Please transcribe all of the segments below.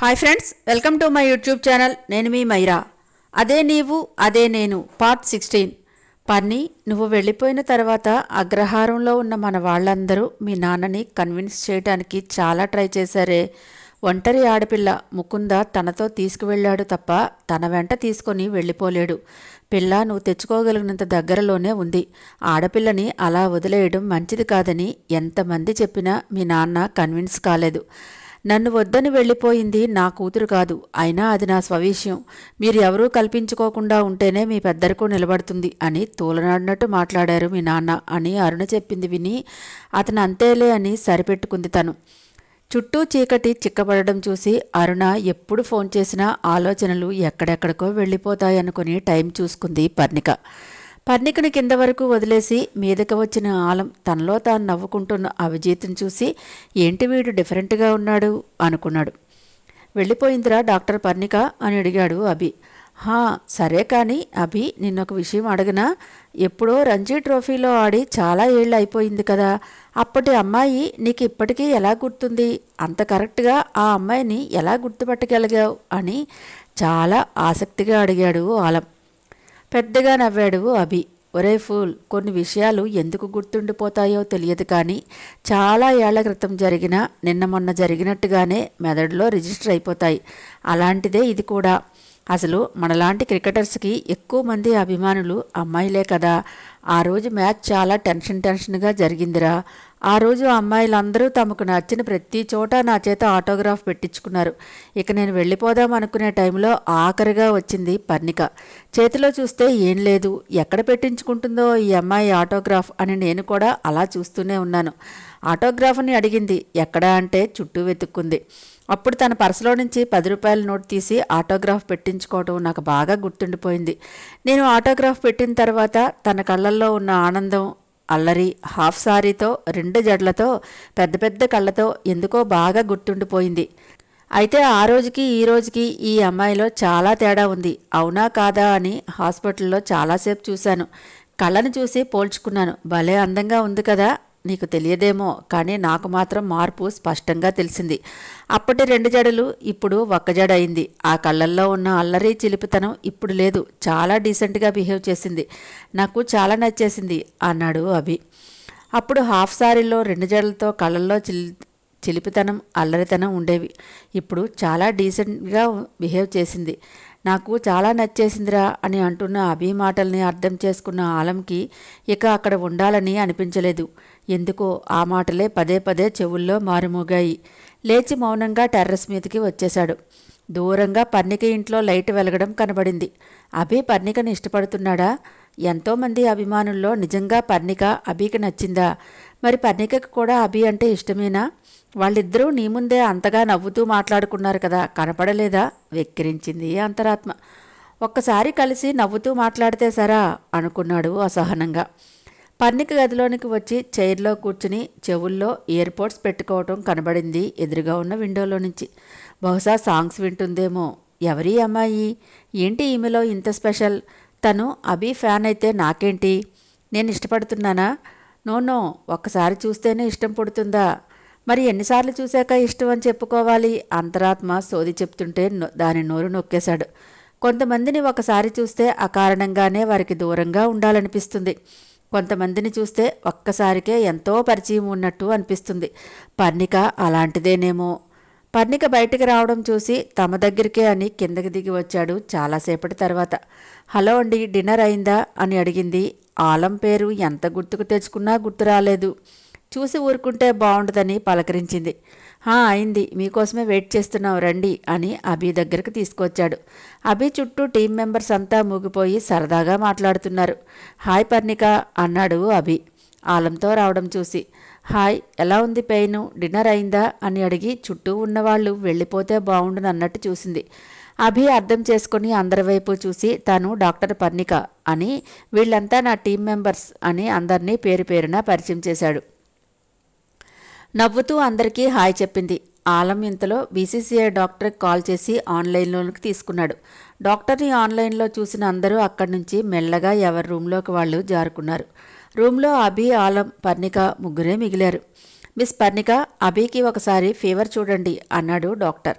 Hi friends welcome to my YouTube channel నేను మీ మైరా. అదే నీవు అదే నేను. పార్ట్ సిక్స్టీన్ పన్ని నువ్వు వెళ్ళిపోయిన తర్వాత అగ్రహారంలో ఉన్న మన వాళ్ళందరూ మీ నాన్నని కన్విన్స్ చేయడానికి చాలా ట్రై చేశారే. ఒంటరి ఆడపిల్ల ముకుంద తనతో తీసుకువెళ్ళాడు తప్ప తన వెంట తీసుకొని వెళ్ళిపోలేడు. పిల్ల నువ్వు తెచ్చుకోగలిగినంత దగ్గరలోనే ఉంది. ఆడపిల్లని అలా వదిలేయడం మంచిది కాదని ఎంతమంది చెప్పినా మీ నాన్న కన్విన్స్ కాలేదు. నన్ను వద్దని వెళ్ళిపోయింది నా కూతురు కాదు. అయినా అది నా స్వవిషయం. మీరు ఎవరూ కల్పించుకోకుండా ఉంటేనే మీ పెద్దరకు నిలబడుతుంది అని తూలనాడినట్టు మాట్లాడారు మీ నాన్న అని అరుణ చెప్పింది విని అతను అంతేలే అని సరిపెట్టుకుంది తను. చుట్టూ చీకటి చిక్కబడడం చూసి అరుణ ఎప్పుడు ఫోన్ చేసినా ఆలోచనలు ఎక్కడెక్కడికో వెళ్ళిపోతాయనుకుని టైం చూసుకుంది పర్ణిక. పర్ణికను కింద వరకు వదిలేసి మీదకి వచ్చిన ఆలం తనలో తాను నవ్వుకుంటున్న అవిజీత్ని చూసి ఏంటి వీడు డిఫరెంట్గా ఉన్నాడు? అనుకున్నాడు. వెళ్ళిపోయిందిరా డాక్టర్ పర్ణిక అని అడిగాడు అభి. హా సరే కానీ అభి నిన్నొక విషయం అడగనా? ఎప్పుడో రంజీ ట్రోఫీలో ఆడి చాలా ఏళ్ళు అయిపోయింది కదా. అప్పటి అమ్మాయి నీకు ఇప్పటికీ ఎలా గుర్తుంది? అంత కరెక్ట్గా ఆ అమ్మాయిని ఎలా గుర్తుపట్టగలిగావు? అని చాలా ఆసక్తిగా అడిగాడు ఆలం. పెద్దగా నవ్వాడు అభి. ఒరే ఫూల్ కొన్ని విషయాలు ఎందుకు గుర్తుండిపోతాయో తెలియదు కానీ చాలా ఏళ్ళ క్రితం జరిగిన నిన్న మొన్న జరిగినట్టుగానే మెదడులో రిజిస్టర్ అయిపోతాయి. అలాంటిదే ఇది కూడా. అసలు మనలాంటి క్రికెటర్స్కి ఎక్కువ మంది అభిమానులు అమ్మాయిలే కదా. ఆ రోజు మ్యాచ్ చాలా టెన్షన్ టెన్షన్గా జరిగిందిరా. ఆ రోజు అమ్మాయిలందరూ తమకు నచ్చిన ప్రతి చోట నా చేత ఆటోగ్రాఫ్ పెట్టించుకున్నారు. ఇక నేను వెళ్ళిపోదాం అనుకునే టైంలో ఆఖరిగా వచ్చింది పర్ణిక. చేతిలో చూస్తే ఏం లేదు. ఎక్కడ పెట్టించుకుంటుందో ఈ అమ్మాయి ఆటోగ్రాఫ్ అని నేను కూడా అలా చూస్తూనే ఉన్నాను. ఆటోగ్రాఫ్ని అడిగింది ఎక్కడా? అంటే చుట్టూ వెతుక్కుంది. అప్పుడు తన పర్సులో నుంచి పది రూపాయల నోట్ తీసి ఆటోగ్రాఫ్ పెట్టించుకోవడం నాకు బాగా గుర్తుండిపోయింది. నేను ఆటోగ్రాఫ్ పెట్టిన తర్వాత తన కళ్ళల్లో ఉన్న ఆనందం అల్లరి హాఫ్ సారీతో రెండు జడ్లతో పెద్ద పెద్ద కళ్ళతో ఎందుకో బాగా గుర్తుండిపోయింది. అయితే ఆ రోజుకి ఈ రోజుకి ఈ అమ్మాయిలో చాలా తేడా ఉంది. అవునా కాదా అని హాస్పిటల్లో చాలాసేపు చూశాను. కళ్ళను చూసి పోల్చుకున్నాను. భలే అందంగా ఉంది కదా నీకు తెలియదేమో కానీ నాకు మాత్రం మార్పు స్పష్టంగా తెలిసింది. అప్పటి రెండు జడలు ఇప్పుడు ఒక్క జడ అయింది. ఆ కళ్ళల్లో ఉన్న అల్లరి చిలిపితనం ఇప్పుడు లేదు. చాలా డీసెంట్గా బిహేవ్ చేసింది. నాకు చాలా నచ్చేసింది అన్నాడు అభి. అప్పుడు హాఫ్ సారీలో రెండు జడలతో కళ్ళల్లో చిల్ చిలిపితనం అల్లరితనం ఉండేవి. ఇప్పుడు చాలా డీసెంట్గా బిహేవ్ చేసింది. నాకు చాలా నచ్చేసిందిరా అని అంటున్న అభి మాటల్ని అర్థం చేసుకున్న ఆలంకి ఇక అక్కడ ఉండాలని అనిపించలేదు. ఎందుకో ఆ మాటలే పదే పదే చెవుల్లో మారుమోగాయి. లేచి మౌనంగా టెర్రస్ మీదకి వచ్చేశాడు. దూరంగా పర్ణిక ఇంట్లో లైట్ వెలగడం కనబడింది. అభి పర్ణికని ఇష్టపడుతున్నాడా? ఎంతోమంది అభిమానుల్లో నిజంగా పర్ణిక అభికి నచ్చిందా? మరి పర్ణికకు కూడా అభి అంటే ఇష్టమేనా? వాళ్ళిద్దరూ నీ ముందే అంతగా నవ్వుతూ మాట్లాడుకున్నారు కదా కనపడలేదా? వెక్కిరించింది అంతరాత్మ. ఒక్కసారి కలిసి నవ్వుతూ మాట్లాడితే సరా అనుకున్నాడు అసహనంగా. పన్నిక గదిలోనికి వచ్చి చైర్లో కూర్చుని చెవుల్లో ఇయర్పోడ్స్ పెట్టుకోవటం కనబడింది ఎదురుగా ఉన్న విండోలో నుంచి. బహుశా సాంగ్స్ వింటుందేమో. ఎవరి అమ్మాయి? ఏంటి ఈమెలో ఇంత స్పెషల్? తను అభి ఫ్యాన్ అయితే నాకేంటి? నేను ఇష్టపడుతున్నానా? నో ఒక్కసారి చూస్తేనే ఇష్టం పుడుతుందా? మరి ఎన్నిసార్లు చూశాక ఇష్టం అని చెప్పుకోవాలి? అంతరాత్మ సోది చెప్తుంటే దాని నోరు నొక్కేశాడు. కొంతమందిని ఒకసారి చూస్తే అకారణంగానే వారికి దూరంగా ఉండాలనిపిస్తుంది. కొంతమందిని చూస్తే ఒక్కసారికే ఎంతో పరిచయం ఉన్నట్టు అనిపిస్తుంది. పర్ణిక అలాంటిదేనేమో. పర్ణిక బయటికి రావడం చూసి తమ దగ్గరికే అని కిందకి దిగి వచ్చాడు చాలాసేపటి తర్వాత. హలో అండి డిన్నర్ అయిందా? అని అడిగింది. ఆలం పేరు ఎంత గుర్తుకు తెచ్చుకున్నా గుర్తు రాలేదు చూసి ఊరుకుంటే బాగుండదని పలకరించింది. హా అయింది. మీకోసమే వెయిట్ చేస్తున్నాం రండి అని అభి దగ్గరకు తీసుకొచ్చాడు. అభి చుట్టూ టీం మెంబర్స్ అంతా మూగిపోయి సరదాగా మాట్లాడుతున్నారు. హాయ్ పర్ణిక అన్నాడు అభి. ఆలంతో రావడం చూసి హాయ్ ఎలా ఉంది పెయిన్ డిన్నర్ అయిందా? అని అడిగి చుట్టూ ఉన్నవాళ్ళు వెళ్ళిపోతే బాగుండును అన్నట్టు చూసింది. అభి అర్థం చేసుకుని అందరి వైపు చూసి తాను డాక్టర్ పర్ణిక అని వీళ్ళంతా నా టీం మెంబర్స్ అని అందరినీ పేరు పేరున పరిచయం చేశాడు. నవ్వుతూ అందరికీ హాయ్ చెప్పింది. ఆలం ఇంతలో బీసీసీఐ డాక్టర్కి కాల్ చేసి ఆన్లైన్లోనికి తీసుకున్నాడు. డాక్టర్ని ఆన్లైన్లో చూసిన అందరూ అక్కడి నుంచి మెల్లగా ఎవరి రూమ్లోకి వాళ్ళు జారుకున్నారు. రూమ్లో అభి ఆలం పర్ణిక ముగ్గురే మిగిలారు. మిస్ పర్ణిక అభికి ఒకసారి ఫీవర్ చూడండి అన్నాడు డాక్టర్.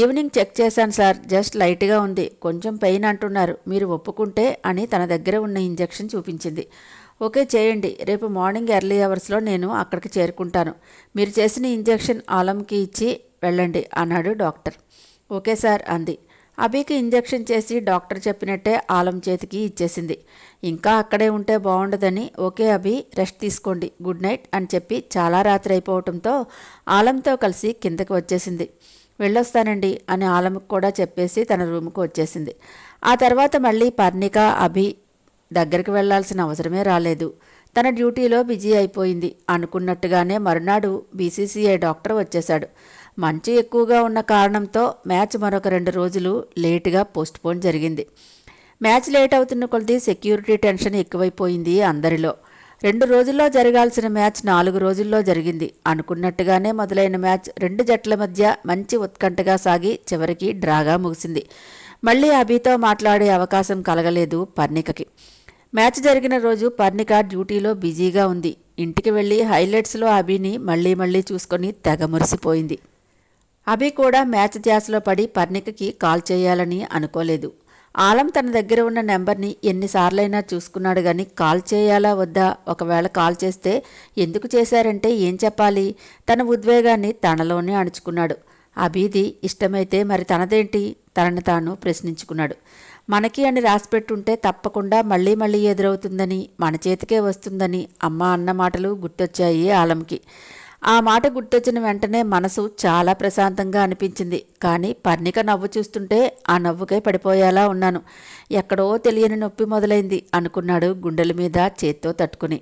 ఈవినింగ్ చెక్ చేశాను సార్ జస్ట్ లైట్గా ఉంది కొంచెం పెయిన్ అంటున్నారు మీరు ఒప్పుకుంటే అని తన దగ్గర ఉన్న ఇంజెక్షన్ చూపించింది. ఓకే చేయండి. రేపు మార్నింగ్ ఎర్లీ అవర్స్లో నేను అక్కడికి చేరుకుంటాను. మీరు చేసిన ఇంజెక్షన్ ఆలంకి ఇచ్చి వెళ్ళండి అన్నాడు డాక్టర్. ఓకే సార్ అంది. అభికి ఇంజెక్షన్ చేసి డాక్టర్ చెప్పినట్టే ఆలం చేతికి ఇచ్చేసింది. ఇంకా అక్కడే ఉంటే బాగుండదని ఓకే అభి రెస్ట్ తీసుకోండి గుడ్ నైట్ అని చెప్పి చాలా రాత్రి అయిపోవటంతో ఆలంతో కలిసి కిందకి వచ్చేసింది. వెళ్ళొస్తానండి అని ఆలంకు కూడా చెప్పేసి తన రూమ్కి వచ్చేసింది. ఆ తర్వాత మళ్ళీ పర్ణిక అభి దగ్గరికి వెళ్ళాల్సిన అవసరమే రాలేదు. తన డ్యూటీలో బిజీ అయిపోయింది. అనుకున్నట్టుగానే మరునాడు బీసీసీఐ డాక్టర్ వచ్చేశాడు. మంచు ఎక్కువగా ఉన్న కారణంతో మ్యాచ్ మరొక రెండు రోజులు లేటుగా పోస్ట్పోన్ జరిగింది. మ్యాచ్ లేట్ అవుతున్న కొలది సెక్యూరిటీ టెన్షన్ ఎక్కువైపోయింది అందరిలో. రెండు రోజుల్లో జరగాల్సిన మ్యాచ్ నాలుగు రోజుల్లో జరిగింది. అనుకున్నట్టుగానే మొదలైన మ్యాచ్ రెండు జట్ల మధ్య మంచి ఉత్కంఠగా సాగి చివరికి డ్రాగా ముగిసింది. మళ్ళీ అభితో మాట్లాడే అవకాశం కలగలేదు పర్ణికకి. మ్యాచ్ జరిగిన రోజు పర్ణిక డ్యూటీలో బిజీగా ఉంది. ఇంటికి వెళ్ళి హైలైట్స్లో అభిని మళ్ళీ మళ్ళీ చూసుకొని తెగ మురిసిపోయింది. అభి కూడా మ్యాచ్ ధ్యాసలో పడి పర్ణికకి కాల్ చేయాలని అనుకోలేదు. ఆలం తన దగ్గర ఉన్న నెంబర్ని ఎన్నిసార్లైనా చూసుకున్నాడు కానీ కాల్ చేయాలా వద్దా? ఒకవేళ కాల్ చేస్తే ఎందుకు చేశారంటే ఏం చెప్పాలి? తన ఉద్వేగాన్ని తనలోనే అణుచుకున్నాడు. అభిది ఇష్టమైతే మరి తనదేంటి? తనను తాను ప్రశ్నించుకున్నాడు. మనకి అని రాసిపెట్టుంటే తప్పకుండా మళ్ళీ మళ్ళీ ఎదురవుతుందని మన చేతికే వస్తుందని అమ్మ అన్న మాటలు గుర్తొచ్చాయి ఆలంకి. ఆ మాట గుర్తొచ్చిన వెంటనే మనసు చాలా ప్రశాంతంగా అనిపించింది. కానీ పర్ణిక నవ్వు చూస్తుంటే ఆ నవ్వుకై పడిపోయేలా ఉన్నాను. ఎక్కడో తెలియని నొప్పి మొదలైంది అనుకున్నాడు గుండెల మీద చేత్తో తట్టుకుని.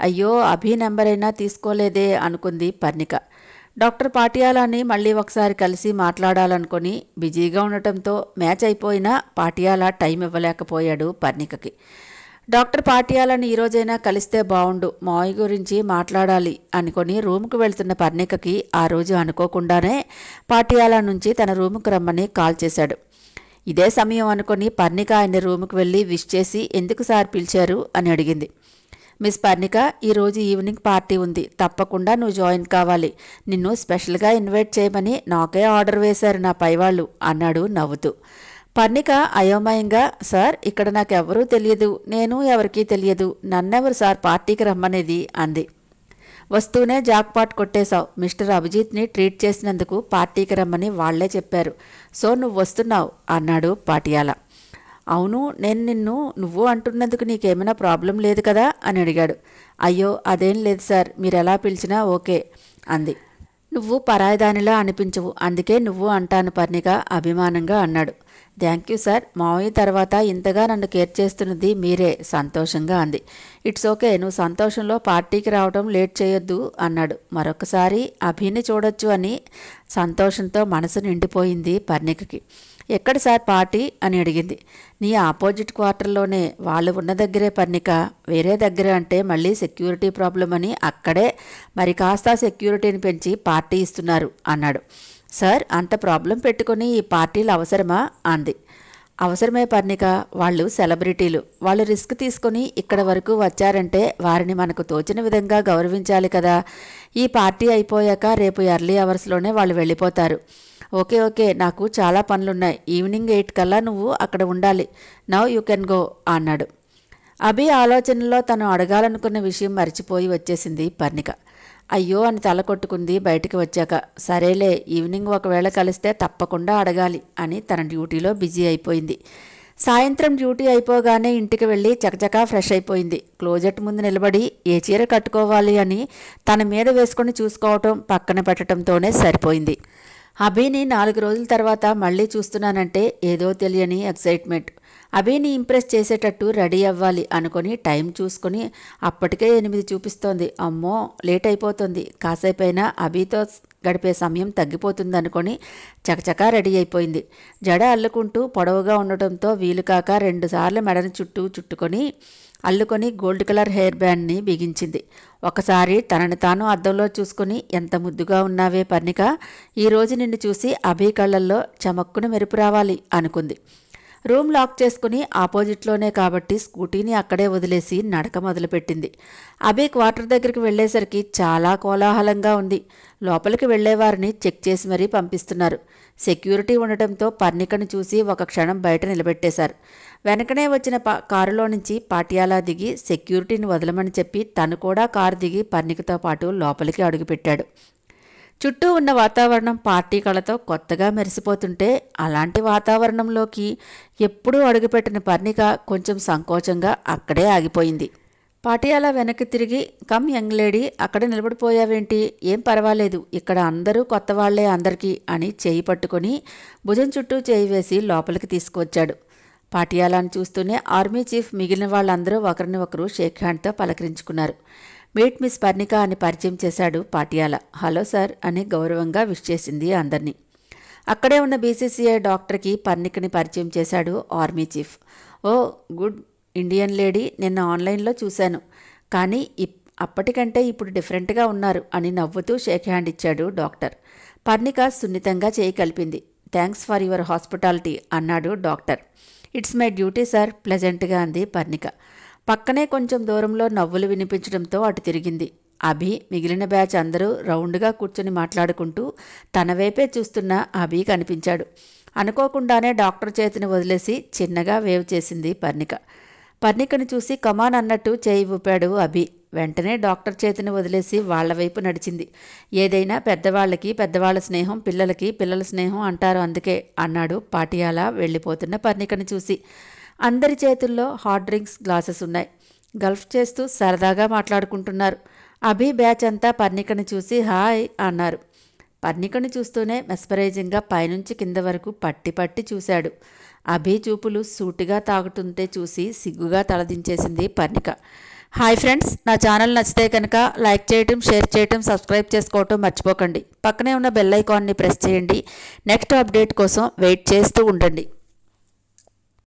అయ్యో అభి నెంబర్ అయినా తీసుకోలేదే అనుకుంది పర్ణిక. డాక్టర్ పాటియాలాని మళ్ళీ ఒకసారి కలిసి మాట్లాడాలనుకుని బిజీగా ఉండటంతో మ్యాచ్ అయిపోయినా పాటియాలా టైం ఇవ్వలేకపోయాడు పర్ణికకి. డాక్టర్ పాటియాలని ఈరోజైనా కలిస్తే బావుండు మావి గురించి మాట్లాడాలి అనుకొని రూముకు వెళ్తున్న పర్ణికకి ఆ రోజు అనుకోకుండానే పాటియాలా నుంచి తన రూముకు రమ్మని కాల్ చేశాడు. ఇదే సమయం అనుకొని పర్ణిక ఆయన రూముకు వెళ్ళి విష్ చేసి ఎందుకు సార్ పిలిచారు? అని అడిగింది. మిస్ పర్ణిక ఈరోజు ఈవినింగ్ పార్టీ ఉంది. తప్పకుండా నువ్వు జాయిన్ కావాలి. నిన్ను స్పెషల్గా ఇన్వైట్ చేయమని నాకే ఆర్డర్ వేశారు నా పైవాళ్ళు అన్నాడు నవ్వుతూ. పర్ణిక అయోమయంగా సార్ ఇక్కడ నాకెవరూ తెలియదు. నేను ఎవరికీ తెలియదు. నన్నెవరు సార్ పార్టీకి రమ్మనేది? అంది. వస్తూనే జాక్పాట్ కొట్టేశావు. మిస్టర్ అభిజిత్ని ట్రీట్ చేసినందుకు పార్టీకి రమ్మని వాళ్ళే చెప్పారు. సో నువ్వు వస్తున్నావు అన్నాడు పాటియాల. అవును నేను నిన్ను నువ్వు అంటున్నందుకు నీకేమైనా ప్రాబ్లం లేదు కదా? అని అడిగాడు. అయ్యో అదేం లేదు సార్ మీరు ఎలా పిలిచినా ఓకే అంది. నువ్వు పరాయిదానిలా అనిపించవు అందుకే నువ్వు అంటాను పర్ణిక అభిమానంగా అన్నాడు. థ్యాంక్ యూ సార్ మావయ్య తర్వాత ఇంతగా నన్ను కేర్ చేస్తున్నది మీరే సంతోషంగా అంది. ఇట్స్ ఓకే నువ్వు సంతోషంలో పార్టీకి రావడం లేట్ చేయొద్దు అన్నాడు. మరొకసారి అభిని చూడొచ్చు అని సంతోషంతో మనసు నిండిపోయింది పర్ణికకి. ఎక్కడ సార్ పార్టీ? అని అడిగింది. నీ ఆపోజిట్ క్వార్టర్లోనే వాళ్ళు ఉన్న దగ్గరే పర్ణిక వేరే దగ్గర అంటే మళ్ళీ సెక్యూరిటీ ప్రాబ్లం అని అక్కడే మరి కాస్త సెక్యూరిటీని పెంచి పార్టీ ఇస్తున్నారు అన్నాడు. సార్ అంత ప్రాబ్లం పెట్టుకుని ఈ పార్టీలు అవసరమా? అంది. అవసరమే పర్ణిక వాళ్ళు సెలబ్రిటీలు. వాళ్ళు రిస్క్ తీసుకొని ఇక్కడ వరకు వచ్చారంటే వారిని మనకు తోచిన విధంగా గౌరవించాలి కదా. ఈ పార్టీ అయిపోయాక రేపు ఎర్లీ అవర్స్లోనే వాళ్ళు వెళ్ళిపోతారు. ఓకే ఓకే నాకు చాలా పనులున్నాయి. ఈవినింగ్ ఎయిట్ కల్లా నువ్వు అక్కడ ఉండాలి. నవ్ యూ కెన్ గో అన్నాడు. అభి ఆలోచనలో తను అడగాలనుకున్న విషయం మర్చిపోయి వచ్చేసింది పర్ణిక. అయ్యో అని తల కొట్టుకుంది బయటికి వచ్చాక. సరేలే ఈవినింగ్ ఒకవేళ కలిస్తే తప్పకుండా అడగాలి అని తన డ్యూటీలో బిజీ అయిపోయింది. సాయంత్రం డ్యూటీ అయిపోగానే ఇంటికి వెళ్ళి చకచకా ఫ్రెష్ అయిపోయింది. క్లోజెట్ ముందు నిలబడి ఏ చీర కట్టుకోవాలి అని తన మీద వేసుకొని చూసుకోవటం పక్కన పెట్టడంతోనే సరిపోయింది. అభిని నాలుగు రోజుల తర్వాత మళ్ళీ చూస్తున్నానంటే ఏదో తెలియని ఎక్సైట్మెంట్. అభిని ఇంప్రెస్ చేసేటట్టు రెడీ అవ్వాలి అనుకొని టైం చూసుకొని అప్పటికే ఎనిమిది చూపిస్తోంది. అమ్మో లేట్ అయిపోతుంది. కాసేపైనా అభితో గడిపే సమయం తగ్గిపోతుంది అనుకొని చకచకా రెడీ అయిపోయింది. జడ అల్లుకుంటూ పొడవుగా ఉండటంతో వీలుకాక రెండుసార్లు మెడని చుట్టూ చుట్టుకొని అల్లుకొని గోల్డ్ కలర్ హెయిర్ బ్యాండ్ని బిగించింది. ఒకసారి తనని తాను అద్దంలో చూసుకుని ఎంత ముద్దుగా ఉన్నావే పర్ణిక ఈరోజు నిన్ను చూసి అభి కళ్ళల్లో చమక్కున మెరుపు రావాలి అనుకుంది. రూమ్ లాక్ చేసుకుని ఆపోజిట్లోనే కాబట్టి స్కూటీని అక్కడే వదిలేసి నడక మొదలుపెట్టింది. అభి క్వార్టర్ దగ్గరికి వెళ్ళేసరికి చాలా కోలాహలంగా ఉంది. లోపలికి వెళ్ళేవారిని చెక్ చేసి మరీ పంపిస్తున్నారు. సెక్యూరిటీ ఉండటంతో పర్ణికను చూసి ఒక క్షణం బయట నిలబెట్టేశారు. వెనకనే వచ్చిన పా కారులో నుంచి పాటియాలా దిగి సెక్యూరిటీని వదలమని చెప్పి తను కూడా కారు దిగి పర్ణికతో పాటు లోపలికి అడుగుపెట్టాడు. చుట్టూ ఉన్న వాతావరణం పార్టీ కళతో కొత్తగా మెరిసిపోతుంటే అలాంటి వాతావరణంలోకి ఎప్పుడూ అడుగుపెట్టిన పర్ణిక కొంచెం సంకోచంగా అక్కడే ఆగిపోయింది. పాటియాలా వెనక్కి తిరిగి కమ్ యంగ్ లేడీ అక్కడ నిలబడిపోయావేంటి? ఏం పర్వాలేదు ఇక్కడ అందరూ కొత్త వాళ్ళే అందరికీ అని చేయి పట్టుకొని భుజం చుట్టూ చేయి వేసి లోపలికి తీసుకువచ్చాడు. పాటియాలాను చూస్తూనే ఆర్మీ చీఫ్ మిగిలిన వాళ్ళందరూ ఒకరిని ఒకరు షేక్ హ్యాండ్తో పలకరించుకున్నారు. మీట్ మిస్ పర్ణిక అని పరిచయం చేశాడు పాటియాల. హలో సార్ అని గౌరవంగా విష్ చేసింది అందరినీ. అక్కడే ఉన్న బీసీసీఐ డాక్టర్కి పర్ణికని పరిచయం చేశాడు army chief. Oh good Indian lady నిన్న ఆన్లైన్లో చూశాను. కానీ ఇప్ అప్పటికంటే ఇప్పుడు డిఫరెంట్గా ఉన్నారు అని నవ్వుతూ షేక్ హ్యాండ్ ఇచ్చాడు డాక్టర్. పర్ణిక సున్నితంగా చేయి కలిపింది. థ్యాంక్స్ ఫర్ యువర్ హాస్పిటాలిటీ అన్నాడు doctor. It's my duty sir ప్లెజెంట్గా అంది పర్ణిక. పక్కనే కొంచెం దూరంలో నవ్వులు వినిపించడంతో అటు తిరిగింది. అభి మిగిలిన బ్యాచ్ అందరూ రౌండ్గా కూర్చొని మాట్లాడుకుంటూ తన వైపే చూస్తున్న అభి కనిపించాడు. అనుకోకుండానే డాక్టర్ చేతిని వదిలేసి చిన్నగా వేవ్ చేసింది పర్ణిక. పర్ణికను చూసి కమాన్ అన్నట్టు చేయి ఊపాడు అభి. వెంటనే డాక్టర్ చేతిని వదిలేసి వాళ్ళ వైపు నడిచింది. ఏదైనా పెద్దవాళ్ళకి పెద్దవాళ్ళ స్నేహం పిల్లలకి పిల్లల స్నేహం అంటారు అందుకే అన్నాడు పాటియాల వెళ్ళిపోతున్న పర్ణికను చూసి. అందరి చేతుల్లో హాట్ డ్రింక్స్ గ్లాసెస్ ఉన్నాయి. గల్ఫ్ చేస్తూ సరదాగా మాట్లాడుకుంటున్నారు. అభి బ్యాచ్ అంతా పర్ణికను చూసి హాయ్ అన్నారు. పర్ణికను చూస్తూనే మెస్పరైజింగ్గా పైనుంచి కింద వరకు పట్టి పట్టి చూశాడు. అభి చూపులు సూటిగా తాగుతుంటే చూసి సిగ్గుగా తలదించేసింది పర్ణిక. హాయ్ ఫ్రెండ్స్ నా ఛానల్ నచ్చితే కనుక లైక్ చేయటం షేర్ చేయటం సబ్స్క్రైబ్ చేసుకోవటం మర్చిపోకండి. పక్కనే ఉన్న బెల్ ఐకాన్ని ప్రెస్ చేయండి. నెక్స్ట్ అప్డేట్ కోసం వెయిట్ చేస్తూ ఉండండి.